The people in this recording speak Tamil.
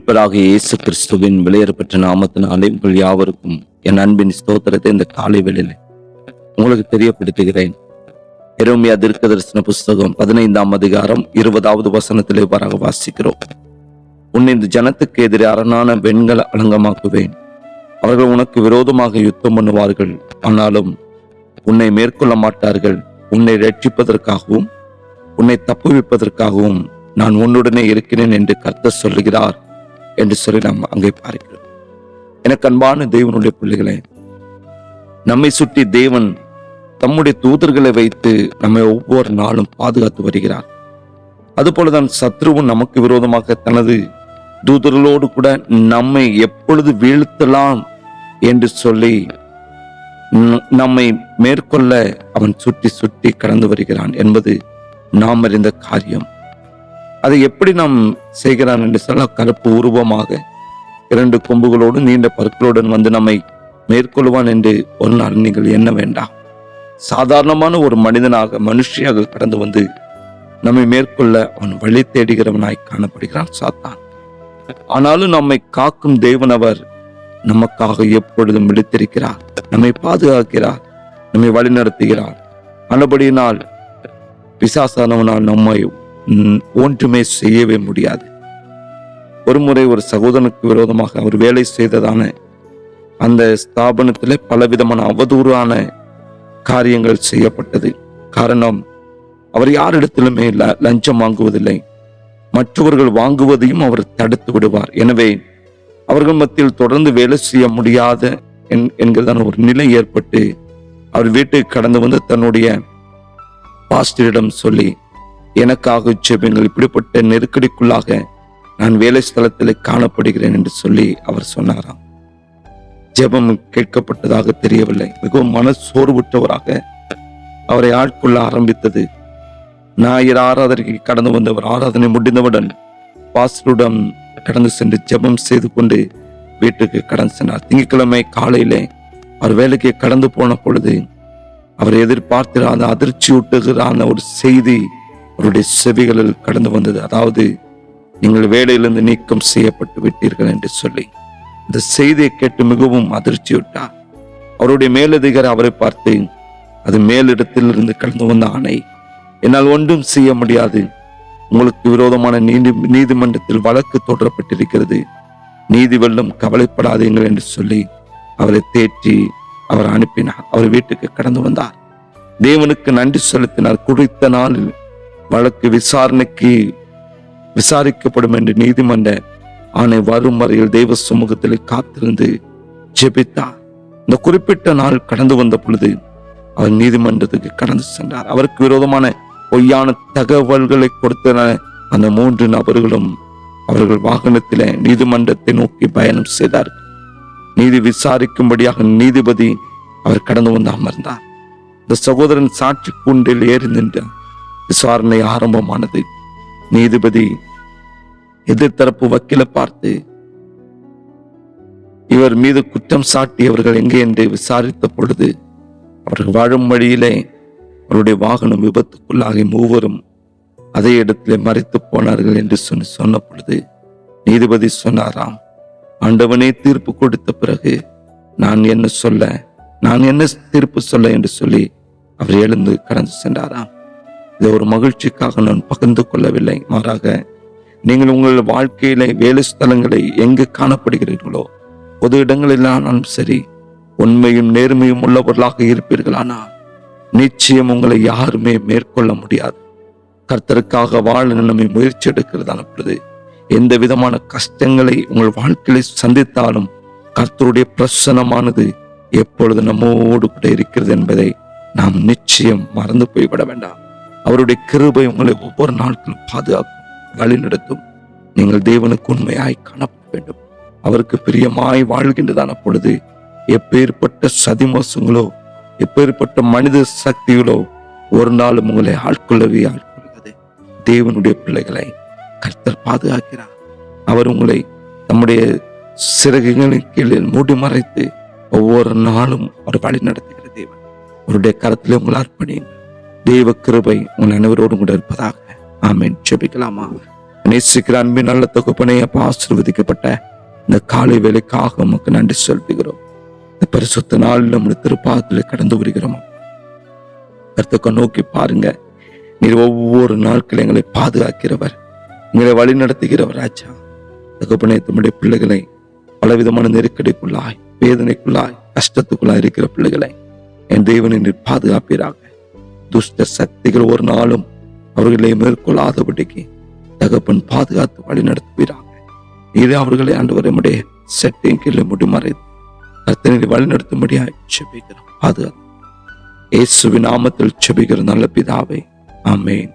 மீட்பராக இயேசு கிறிஸ்துவின் வெளியேறப்பட்ட நாமத்தினாலே உங்கள் யாவருக்கும் என் அன்பின் ஸ்தோத்திரத்தை இந்த காலை வேளையிலே உங்களுக்கு தெரியப்படுத்துகிறேன். எரோமியா தீர்க்க தரிசன புஸ்தகம் பதினைந்தாம் அதிகாரம் இருபதாவது வசனத்திலே வராக வாசிக்கிறோம். உன்னை இந்த ஜனத்துக்கு எதிரே அரணான வெண்களை அலங்கமாக்குவேன். அவர்கள் உனக்கு விரோதமாக யுத்தம் பண்ணுவார்கள். ஆனாலும் உன்னை மேற்கொள்ள மாட்டார்கள். உன்னை ரட்சிப்பதற்காகவும் உன்னை தப்புவிப்பதற்காகவும் நான் உன்னுடனே இருக்கிறேன் என்று கர்த்தர் சொல்லுகிறார். என்று சொல்லி நாம் அங்கே பார்க்கிறோம். எனக்கு அன்பான தேவனுடைய பிள்ளைகளே நம்மை சுற்றி தேவன் தம்முடைய தூதர்களை வைத்து நம்மை ஒவ்வொரு நாளும் பாதுகாத்து வருகிறார். அதுபோலதான் சத்ருவும் நமக்கு விரோதமாக தனது தூதர்களோடு கூட நம்மை எப்பொழுது வீழ்த்தலாம் என்று சொல்லி நம்மை மேற்கொள்ள அவன் சுற்றி சுற்றி கடந்து வருகிறான் என்பது நாம் அறிந்த காரியம். அதை எப்படி நாம் செய்கிறான் என்று சொல்ல கருப்பு உருவமாக இரண்டு கொம்புகளோடு நீண்ட பற்களுடன் வந்து நம்மை மேற்கொள்வான் என்று ஒரு நாள் நீங்கள் எண்ண வேண்டாம். சாதாரணமான ஒரு மனிதனாக மனுஷியாக கடந்து வந்து நம்மை மேற்கொள்ள அவன் வழி தேடுகிறவனாய் காணப்படுகிறான் சாத்தான். ஆனாலும் நம்மை காக்கும் தேவனவர் நமக்காக எப்பொழுதும் விழித்திருக்கிறார் நம்மை பாதுகாக்கிறார் நம்மை வழிநடத்துகிறார். அனுபடியினால் பிசாசானவனால் நம்மை ஒன்றுமே செய்யவே முடியாது. ஒருமுறை ஒரு சகோதரனுக்கு விரோதமாக அவர் வேலை செய்ததான அந்த ஸ்தாபனத்தில் பலவிதமான அவதூறான காரியங்கள் செய்யப்பட்டது. காரணம் அவர் யாரிடத்திலுமே லஞ்சம் வாங்குவதில்லை. மற்றவர்கள் வாங்குவதையும் அவர் தடுத்து விடுவார். எனவே அவர்கள் மத்தியில் தொடர்ந்து வேலை செய்ய முடியாத என்- என்கிறதான ஒரு நிலை ஏற்பட்டு அவர் வீட்டுக்கு கடந்து வந்து தன்னுடைய பாஸ்டரிடம் சொல்லி எனக்காக ஜெபங்கள் இப்படிப்பட்ட நெருக்கடிக்குள்ளாக நான் வேலை ஸ்தலத்தில் காணப்படுகிறேன் என்று சொல்லி அவர் சொன்னாராம். ஜெபம் கேட்கப்பட்டதாக தெரியவில்லை. மிகவும் மன சோர்வுற்றவராக அவரை ஆட்கொள்ள ஆரம்பித்தது. ஞாயிறு ஆராதனைக்கு கடந்து வந்தவர் ஆராதனை முடிந்தவுடன் பாஸ்டருடன் கடந்து சென்று ஜெபம் செய்து கொண்டு வீட்டுக்கு கடந்து சென்றார். திங்கட்கிழமை காலையிலே அவர் வேலைக்கு கடந்து போன பொழுது அவர் எதிர்பார்த்திராத அதிர்ச்சியூட்டுகிறான ஒரு செய்தி அவருடைய செவிகளில் கடந்து வந்தது. அதாவது நீங்கள் வேலையிலிருந்து நீக்கம் செய்யப்பட்டு விட்டீர்கள் என்று சொல்லி இந்த செய்தியை கேட்டு மிகவும் அதிர்ச்சியுட்டார் அவருடைய மேலதிகாரி அவரை பார்த்து அது மேலிடத்திலிருந்து கடந்து வந்த ஆணை என்னால் ஒன்றும் செய்ய முடியாது. உங்களுக்கு விரோதமான நீதி நீதிமன்றத்தில் வழக்கு தொடரப்பட்டிருக்கிறது. நீதி வெள்ளம் கவலைப்படாதீங்கள் என்று சொல்லி அவரை தேற்றி அவர் அனுப்பினார். அவர் வீட்டுக்கு கடந்து வந்தார். தேவனுக்கு நன்றி செலுத்தினார். குறித்த நாளில் வழக்கு விசாரணைக்கு விசாரிக்கப்படும் என்று நீதிமன்ற ஆணை வரும் வரையில் தெய்வ சமூகத்தில் காத்திருந்து ஜெபித்தார். இந்த குறிப்பிட்ட நாள் கடந்து வந்த பொழுது அவர் நீதிமன்றத்துக்கு கடந்து சென்றார். அவருக்கு விரோதமான பொய்யான தகவல்களை கொடுத்த அந்த மூன்று நபர்களும் அவர்கள் வாகனத்திலே நீதிமன்றத்தை நோக்கி பயணம் செய்தார் நீதி விசாரிக்கும்படியாக நீதிபதி அவர் கடந்து வந்து அமர்ந்தார். இந்த சகோதரன் சாட்சி கூண்டில் ஏறி நின்றார். விசாரணை ஆரம்பமானது. நீதிபதி எதிர்த்தரப்பு வக்கீலை பார்த்து இவர் மீது குற்றம் சாட்டியவர்கள் எங்கே? என்று விசாரித்த பொழுது அவர்கள் வாழும் வழியிலே அவருடைய வாகனம் விபத்துக்குள்ளாகி மூவரும் அதே இடத்திலே மறைத்து போனார்கள் என்று சொல்லி சொன்ன பொழுது நீதிபதி சொன்னாராம் ஆண்டவனே தீர்ப்பு கொடுத்த பிறகு நான் என்ன சொல்ல நான் என்ன தீர்ப்பு சொல்ல? என்று சொல்லி அவர் எழுந்து கடந்து சென்றாராம். இதை ஒரு மகிழ்ச்சிக்காக நான் பகிர்ந்து கொள்ளவில்லை. மாறாக நீங்கள் உங்கள் வாழ்க்கையில வேலை ஸ்தலங்களை எங்கு காணப்படுகிறீர்களோ பொது இடங்களிலானாலும் சரி உண்மையும் நேர்மையும் உள்ளவர்களாக இருப்பீர்களானால் நிச்சயம் உங்களை யாருமே மேற்கொள்ள முடியாது. கர்த்தருக்காக வாழ நிலைமை முயற்சி எடுக்கிறதான பொழுது எந்த விதமான கஷ்டங்களை உங்கள் வாழ்க்கையில சந்தித்தாலும் கர்த்தருடைய பிரசனமானது எப்பொழுது நம்மோடு கூட இருக்கிறது என்பதை நாம் நிச்சயம் மறந்து போய்விட வேண்டாம். அவருடைய கிருபை உங்களை ஒவ்வொரு நாட்களும் பாதுகாக்கும் வழிநடத்தும் நீங்கள் தேவனுக்கு உண்மையாய் காணப்பட வேண்டும். அவருக்கு பிரியமாய் வாழ்கின்றதான பொழுது எப்பேற்பட்ட சதிமோசங்களோ எப்பேற்பட்ட மனித சக்திகளோ ஒரு நாளும் உங்களை ஆட்கொள்ளவே ஆட்கொள்கிறது தேவனுடைய பிள்ளைகளை கர்த்தர் பாதுகாக்கிறார். அவர் உங்களை நம்முடைய சிறகுகளின் கீழே மூடி மறைத்து ஒவ்வொரு நாளும் அவர் வழி நடத்துகிற தேவன். அவருடைய கரத்திலே உங்களை அர்ப்பணியுங்கள். தெய்வ கிருபை உன் அனைவரோடும் கூட இருப்பதாக. ஆமீன். ஜெபிக்கலாமா? நேசிக்கிற அன்பின் நல்ல தொகுப்பனை ஆசிர்வதிக்கப்பட்ட இந்த காலை வேலைக்காக உமக்கு நன்றி செலுத்துகிறோம். இந்த பரிசுத்த நாளில் நம்முடைய திருப்பாதத்தில் கடந்து வருகிறோம். கருத்துக்க நோக்கி பாருங்க. நீர் ஒவ்வொரு நாட்களும் எங்களை பாதுகாக்கிறவர். எங்களை வழி நடத்துகிறவர் ராஜா. தகப்பனே தம்முடைய பிள்ளைகளை பலவிதமான நெருக்கடிக்குள்ளாய் வேதனைக்குள்ளாய் கஷ்டத்துக்குள்ளாய் இருக்கிற பிள்ளைகளை என் தெய்வனை நீர் பாதுகாப்பீராக. துஷ்ட சக்திகள் ஒரு நாளும் அவர்களை மேற்கொள்ளாதபடிக்கு தகப்பன் பாதுகாத்து வழி நடத்துவீராக. இது அவர்களை ஆண்டவரை முடிய செட்டையும் கீழே முடிமறை கர்த்தனை வழி செபிக்கிறோம். பாதுகாத்து. இயேசுவின் நாமத்தில் செபிக்கிற நல்ல பிதாவை ஆமேன்.